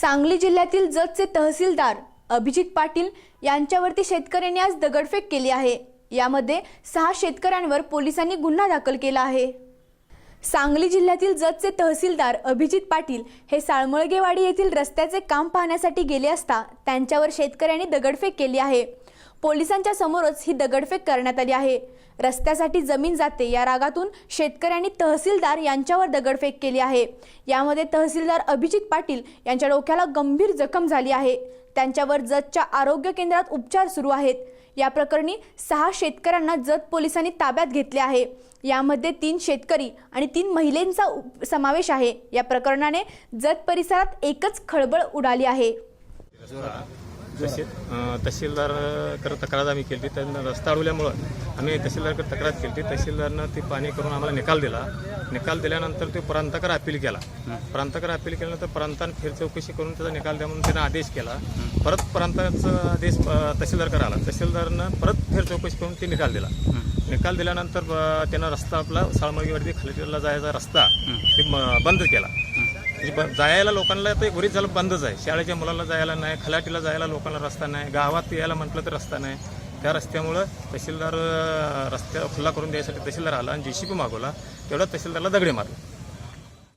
सांगली जिल्ह्यातील जतचे तहसीलदार अभिजित पाटील यांच्यावरती शेतकऱ्यांनी आज दगडफेक केली आहे. यामध्ये सहा शेतकऱ्यांवर पोलिसांनी गुन्हा दाखल केला आहे. सांगली जिल्ह्यातील जतचे तहसीलदार अभिजित पाटील हे साळमळगेवाडी येथील रस्त्याचे काम पाहण्यासाठी गेले असता त्यांच्यावर शेतकऱ्यांनी दगडफेक केली आहे. पोलिसांच्या समोरच ही दगडफेक करण्यात आली आहे. रस्त्यासाठी जमीन जाते या रागातून शेतकऱ्यांनी तहसीलदार यांच्यावर दगडफेक केली आहे. यामध्ये तहसीलदार अभिजित पाटील यांच्या डोक्याला गंभीर जखम झाली आहे. त्यांच्यावर जतच्या आरोग्य केंद्रात उपचार सुरू आहेत. या प्रकरणी सहा शेतकऱ्यांना जत पोलिसांनी ताब्यात घेतले आहे. यामध्ये तीन शेतकरी आणि तीन महिलांचा उप- समावेश आहे. या प्रकरणाने जत परिसरात एकच खळबळ उडाली आहे. अं, तहसीलदारकडे तक्रार आम्ही केली त्यांना रस्ता अडवल्यामुळं आम्ही तहसीलदारकडे तक्रार केली. तहसीलदारनं ती पाणी करून आम्हाला निकाल दिला. निकाल दिल्यानंतर ते प्रांताकर अपील केला. प्रांताकर अपील केल्यानंतर प्रांतानं फेर चौकशी करून त्याचा निकाल द्या म्हणून त्यानं आदेश केला. परत प्रांताचा आदेश तहसीलदारकडे आला तहसीलदारनं परत फेर चौकशी करून ते निकाल दिला. निकाल दिल्यानंतर त्यानं रस्ता आपला साळमळगीवरती खालीला जायचा रस्ता ते बंद केला. म्हणजे ब- जायला लोकांना ते घरीच झालं बंदच आहे. शाळेच्या मुलाला जायला नाही खलाटीला जायला लोकांना रस्ता नाही गावात यायला म्हटलं तर रस्ता नाही. त्या रस्त्यामुळं तहसीलदार रस्त्या खुल्ला खुला करून द्यायसाठी तहसीलदार आला आणि जेसीबी मागवला. तेवढा तहसीलदारला दगडे मारले.